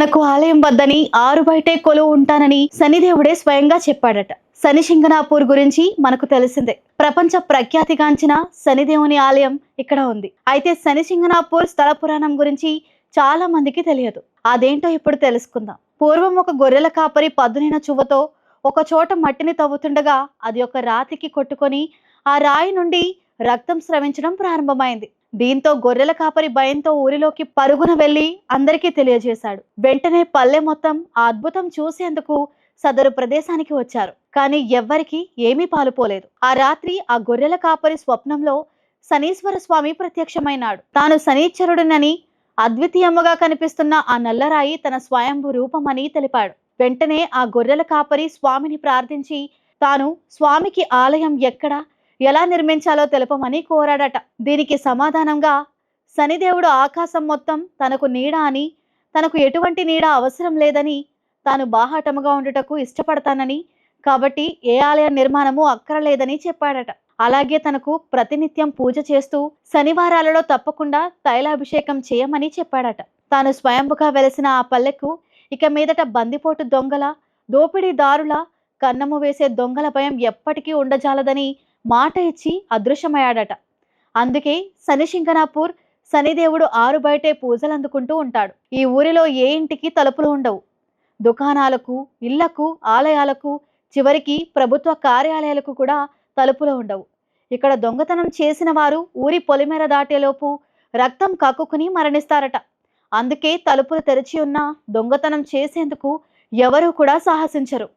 మనకు ఆలయం వద్దని ఆరు బయటే కొలువు ఉంటానని శనిదేవుడే స్వయంగా చెప్పాడట. శని సింగనాపూర్ గురించి మనకు తెలిసిందే. ప్రపంచ ప్రఖ్యాతిగాంచిన శనిదేవుని ఆలయం ఇక్కడ ఉంది. అయితే శని సింగనాపూర్ స్థల పురాణం గురించి చాలా మందికి తెలియదు. అదేంటో ఇప్పుడు తెలుసుకుందాం. పూర్వం ఒక గొర్రెల కాపరి పదునైన చువ్వతో ఒక చోట మట్టిని తవ్వుతుండగా అది ఒక రాతికి కొట్టుకొని ఆ రాయి నుండి రక్తం స్రవించడం ప్రారంభమైంది. దీంతో గొర్రెల కాపరి భయంతో ఊరిలోకి పరుగున వెళ్ళి అందరికీ తెలియజేశాడు. వెంటనే పల్లె మొత్తం ఆ అద్భుతం చూసేందుకు సదరు ప్రదేశానికి వచ్చారు. కానీ ఎవ్వరికి ఏమీ పాలుపోలేదు. ఆ రాత్రి ఆ గొర్రెల కాపరి స్వప్నంలో శనీశ్వర స్వామి ప్రత్యక్షమైనాడు. తాను శనీశ్వరుడునని అద్వితీయముగా కనిపిస్తున్న ఆ నల్లరాయి తన స్వయంభు రూపమని తెలిపాడు. వెంటనే ఆ గొర్రెల కాపరి స్వామిని ప్రార్థించి తాను స్వామికి ఆలయం ఎక్కడ? ఎలా నిర్మించాలో తెలపమని కోరాడట. దీనికి సమాధానంగా శనిదేవుడు ఆకాశం మొత్తం తనకు నీడ అని తనకు ఎటువంటి నీడ అవసరం లేదని తాను బాహాటముగా ఉండుటకు ఇష్టపడతానని కాబట్టి ఏ ఆలయ నిర్మాణము అక్కరలేదని చెప్పాడట. అలాగే తనకు ప్రతినిత్యం పూజ చేస్తూ శనివారాలలో తప్పకుండా తైలాభిషేకం చేయమని చెప్పాడట. తాను స్వయంభుగా వెలిసిన ఆ పల్లెకు ఇక మీదట బందిపోటు దొంగల దోపిడీదారుల కన్నము వేసే దొంగల భయం ఎప్పటికీ ఉండజాలదని మాట ఇచ్చి అదృశ్యమయ్యాడట. అందుకే శనిశంకనాపూర్ శనిదేవుడు ఆరు బయటే పూజలు అందుకుంటూ ఉంటాడు. ఈ ఊరిలో ఏ ఇంటికి తలుపులు ఉండవు. దుకాణాలకు ఇళ్ళకు ఆలయాలకు చివరికి ప్రభుత్వ కార్యాలయాలకు కూడా తలుపులు ఉండవు. ఇక్కడ దొంగతనం చేసిన వారు ఊరి పొలిమేర దాటేలోపు రక్తం కక్కుకుని మరణిస్తారట. అందుకే తలుపులు తెరిచి ఉన్న దొంగతనం చేసేందుకు ఎవరూ కూడా సాహసించరు.